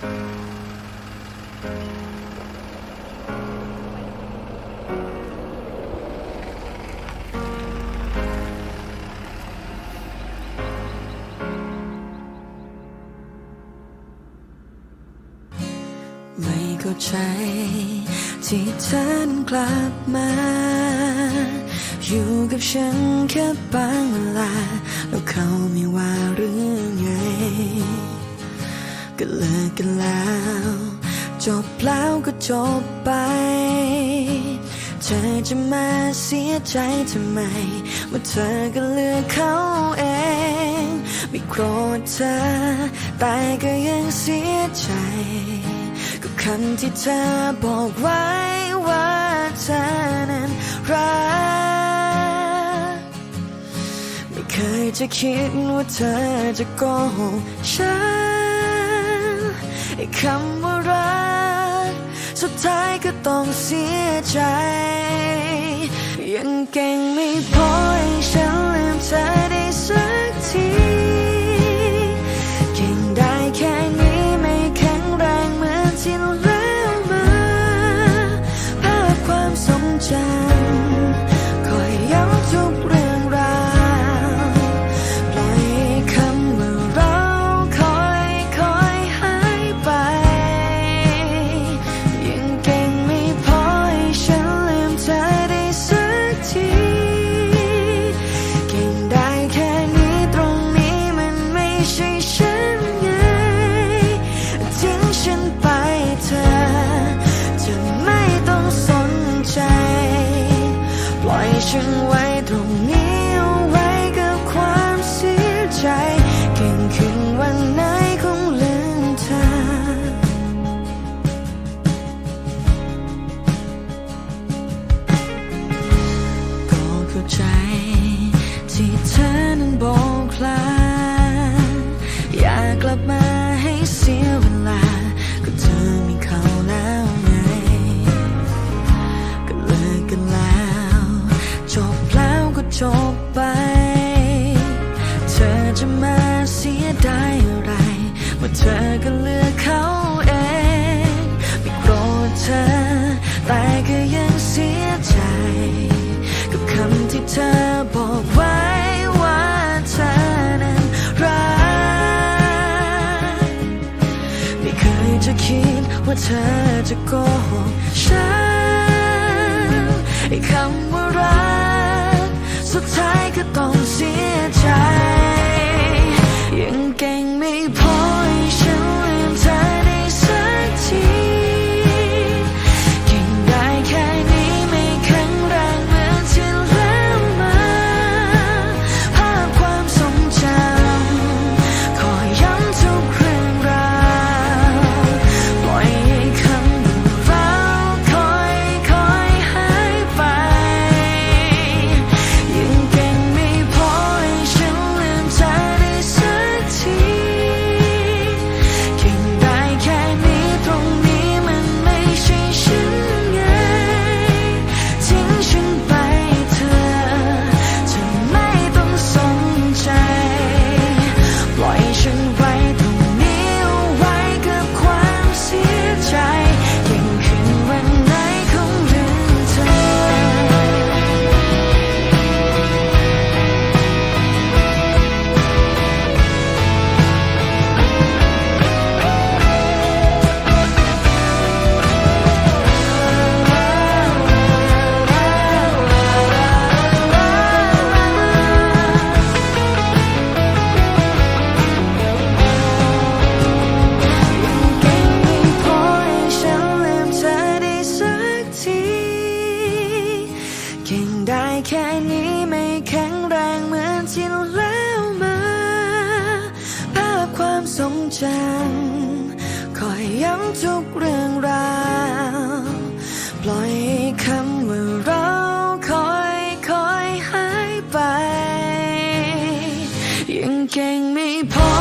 ไม่เข้าใจ ที่เธอกลับมา อยู่กับฉันแค่บางเวลา แล้วเขาไม่ว่า ก็เลิกกันแล้ว จบแล้วก็จบไป เธอจะมาเสียใจทำไมเมื่อเธอก็เลือกเขาเอง ไม่โกรธเธอ แต่ก็ยังเสียใจ กับคำที่เธอบอกไว้ว่าเธอนั้นรักไม่เคยจะคิดว่าเธอจะโกหกฉัน อ้คำว่ารัก สุดท้ายก็ต้องเสียใจ ยังเก่งไม่พอ อยฉันไว้ตรงนี้เอาไว้กับความเสียใจเก่งขึ้นวันไหนคงลืมเธอ ก็เข้าใจที่เธอนั้นบอกลาอยากกลับมาให้เสีย จะมาเสียดายอะไรเมื่อเธอก็เลือกเขาเอง ไม่โกรธเธอ แต่ก็ยังเสียใจ กับคำที่เธอบอกไว้ว่าเธอนั้นรักไม่เคยจะคิดว่าเธอจะโกหกฉันไอ้คำว่ารักสุดท้ายก็ต้องเสียใจ แค่นี้ไม่แข็งแรงเหมือนที่แล้วมา ภาพความทรงจำคอยย้ำทุกเรื่องราว ปล่อยคำว่าเราคอยคอยหายไป ยังเก่งไม่พอ